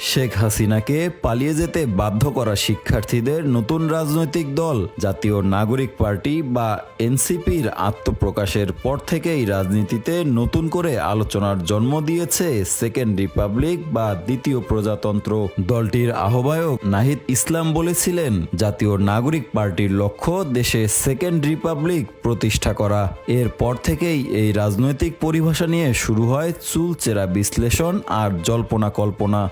শেখ হাসিনাকে পালিয়ে যেতে বাধ্য করা শিক্ষার্থীদের নতুন রাজনৈতিক দল, জাতীয় নাগরিক পার্টি বা এনসিপির আত্মপ্রকাশের পর থেকেই রাজনীতিতে নতুন করে আলোচনার জন্ম দিয়েছে সেকেন্ড রিপাবলিক বা দ্বিতীয় প্রজাতন্ত্র। দলটির আহ্বায়ক নাহিদ ইসলাম বলেছিলেন, জাতীয় নাগরিক পার্টির লক্ষ্য দেশে সেকেন্ড রিপাবলিক প্রতিষ্ঠা করা। এরপর থেকেই এই রাজনৈতিক পরিভাষা নিয়ে শুরু হয় চুলচেরা বিশ্লেষণ আর জল্পনা কল্পনা।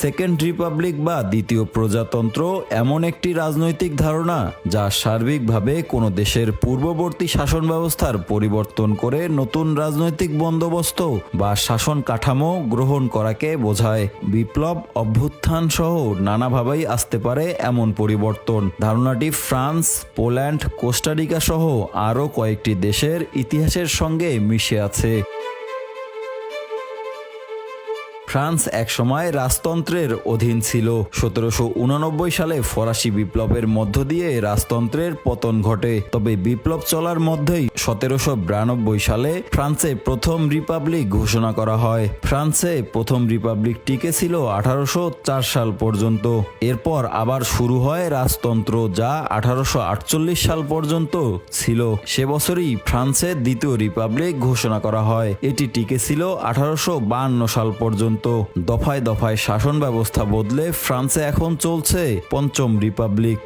সেকেন্ড রিপাবলিক বা দ্বিতীয় প্রজাতন্ত্র এমন একটি রাজনৈতিক ধারণা যা সার্বিকভাবে কোনো দেশের পূর্ববর্তী শাসন ব্যবস্থার পরিবর্তন করে নতুন রাজনৈতিক বন্দোবস্ত বা শাসন কাঠামো গ্রহণ করাকে বোঝায়। বিপ্লব অভ্যুত্থান সহ নানাভাবেই আসতে পারে এমন পরিবর্তন। ধারণাটি ফ্রান্স, পোল্যান্ড কোস্টারিকা সহ আরও কয়েকটি দেশের ইতিহাসের সঙ্গে মিশে আছে। ফ্রান্স একসময় রাজতন্ত্রের অধীন ছিল। সতেরোশো উননব্বই সালে ফরাসি বিপ্লবের মধ্য দিয়ে রাজতন্ত্রের পতন ঘটে। তবে বিপ্লব চলার মধ্যেই সতেরোশো বিরানব্বই সালে ফ্রান্সে প্রথম রিপাবলিক ঘোষণা করা হয়। ফ্রান্সে প্রথম রিপাবলিক টিকে ছিল আঠারোশো চার সাল পর্যন্ত। এরপর আবার শুরু হয় রাজতন্ত্র, যা আঠারোশো আটচল্লিশ সাল পর্যন্ত ছিল। সে বছরই ফ্রান্সে দ্বিতীয় রিপাবলিক ঘোষণা করা হয়। এটি টিকে ছিল আঠারোশো সাল পর্যন্ত। দফায় দফায় শাসন ব্যবস্থা বদলে ফ্রান্সে এখন চলছে পঞ্চম রিপাবলিক।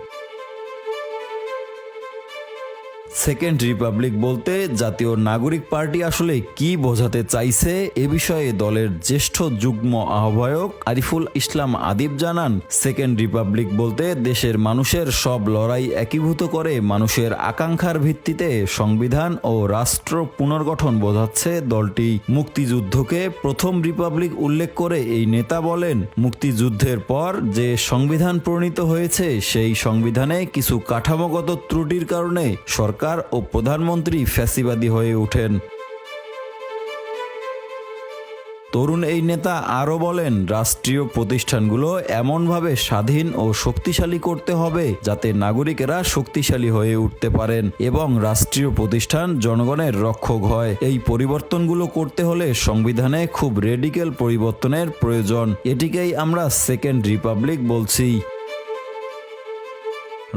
সেকেন্ড রিপাবলিক বলতে জাতীয় নাগরিক পার্টি আসলে কি বোঝাতে চাইছে এ বিষয়ে দলের জ্যেষ্ঠ যুগ্ম আহ্বায়ক আরিফুল ইসলাম আদিব জানান, সেকেন্ড রিপাবলিক বলতে দেশের মানুষের সব লড়াই একীভূত করে মানুষের আকাঙ্ক্ষার ভিত্তিতে সংবিধান ও রাষ্ট্র পুনর্গঠন বোঝাচ্ছে দলটি। মুক্তিযুদ্ধকে প্রথম রিপাবলিক উল্লেখ করে এই নেতা বলেন, মুক্তিযুদ্ধের পর যে সংবিধান প্রণীত হয়েছে সেই সংবিধানে কিছু কাঠামোগত ত্রুটির কারণে সরকার ও প্রধানমন্ত্রী ফ্যাসিবাদী হয়ে ওঠেন। তরুণ এই নেতা আরও বলেন, রাষ্ট্রীয় প্রতিষ্ঠানগুলো এমনভাবে স্বাধীন ও শক্তিশালী করতে হবে যাতে নাগরিকেরা শক্তিশালী হয়ে উঠতে পারেন এবং রাষ্ট্রীয় প্রতিষ্ঠান জনগণের রক্ষক হয়। এই পরিবর্তনগুলো করতে হলে সংবিধানে খুব রেডিক্যাল পরিবর্তনের প্রয়োজন। এটিকেই আমরা সেকেন্ড রিপাবলিক বলছি।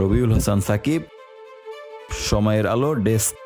রবিউল হাসান সাকিব সময়ের আলো ডেস্ক